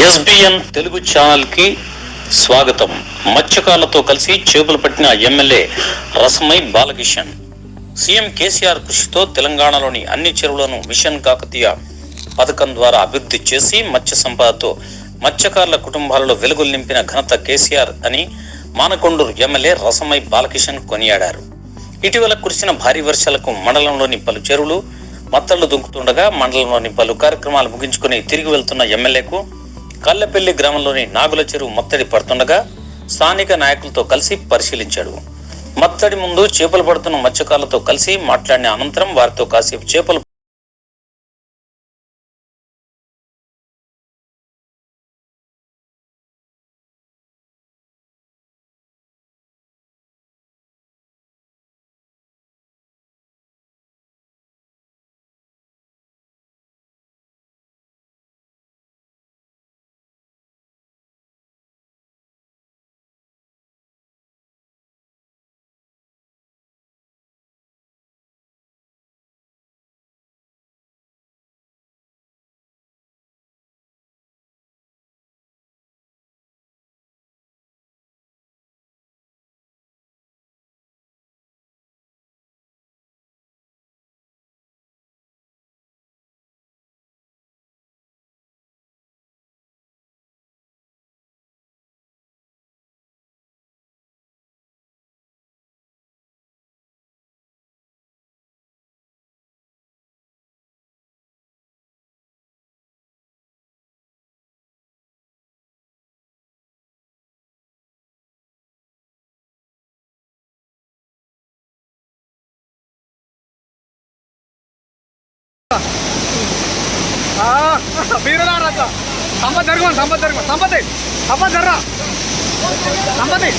SBN Telugu ఛానల్కి స్వాగతం. మత్స్యకారులతో కలిసి చేపలు పట్టిన MLA Rasamayi Balakishan. CM KCR కృషితో తెలంగాణలోని అన్ని చెరువులను మిషన్ కాకతీయ పథకం ద్వారా అభివృద్ధి చేసి మత్స్య సంపదతో మత్స్యకారుల కుటుంబాలలో వెలుగులు నింపిన ఘనత కేసీఆర్ అని మానకొండూరు ఎమ్మెల్యే రసమై బాలకిషన్ కొనియాడారు. ఇటీవల కురిసిన భారీ వర్షాలకు మండలంలోని పలు చెరువులు మత్తళ్ళు దుంకుతుండగా మండలంలోని పలు కార్యక్రమాలు ముగించుకుని తిరిగి వెళ్తున్న ఎమ్మెల్యేకు కల్లెపల్లి గ్రామంలోని నాగుల చెరువు మత్తడి పడుతుండగా స్థానిక నాయకులతో కలిసి పరిశీలించాడు. మత్తడి ముందు చేపలు పడుతున్న మత్స్యకారులతో కలిసి మాట్లాడిన అనంతరం వారితో కాసేపు చేపలు మీరు రాజా సంపద జరగండి సంపద జరగండి సంపతి సంపద జర్రా. సంపతి.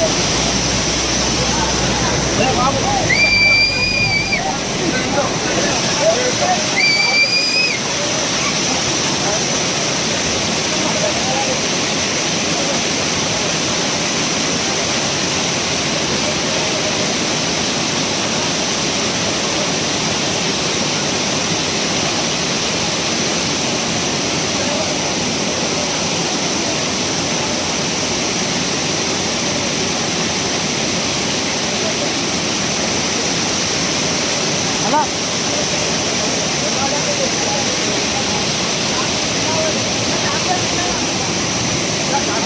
了。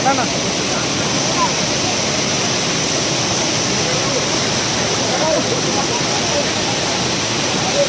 好了，好了，